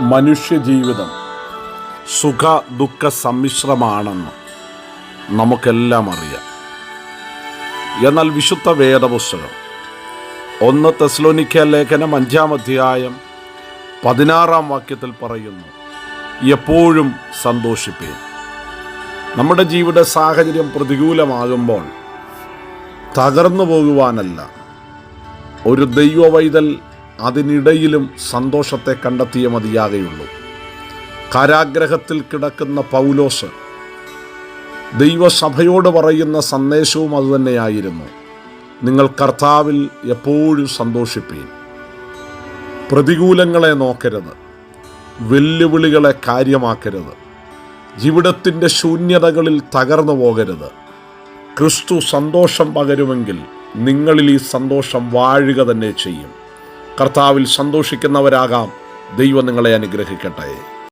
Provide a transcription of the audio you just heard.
മനുഷ്യജീവിതം സുഖ ദുഃഖ സമ്മിശ്രമാണെന്ന് നമുക്കെല്ലാം അറിയാം. എന്നാൽ വിശുദ്ധ വേദപുസ്തകം ഒന്ന് തെസ്ലോനിക്ക ലേഖനം അഞ്ചാം അധ്യായം പതിനാറാം വാക്യത്തിൽ പറയുന്നു എപ്പോഴും സന്തോഷിപ്പേൻ. നമ്മുടെ ജീവിത സാഹചര്യം പ്രതികൂലമാകുമ്പോൾ തകർന്നു പോകുവാനല്ല. ഒരു ദൈവവൈതൽ അതിനിടയിലും സന്തോഷത്തെ കണ്ടെത്തിയ മതിയാകെയുള്ളൂ. കാരാഗ്രഹത്തിൽ കിടക്കുന്ന പൗലോസ് ദൈവസഭയോട് പറയുന്ന സന്ദേശവും അതുതന്നെയായിരുന്നു. നിങ്ങൾ കർത്താവിൽ എപ്പോഴും സന്തോഷിപ്പീൻ. പ്രതികൂലങ്ങളെ നോക്കരുത്. വെല്ലുവിളികളെ കാര്യമാക്കരുത്. ജീവിതത്തിന്റെ ശൂന്യതകളിൽ തകർന്നു പോകരുത്. ക്രിസ്തു സന്തോഷം പകരുമെങ്കിൽ നിങ്ങളിൽ ഈ സന്തോഷം വാഴുക തന്നെ ചെയ്യും. കർത്താവിൽ സന്തോഷിക്കുന്നവരാകാം. ദൈവം നിങ്ങളെ അനുഗ്രഹിക്കട്ടെ.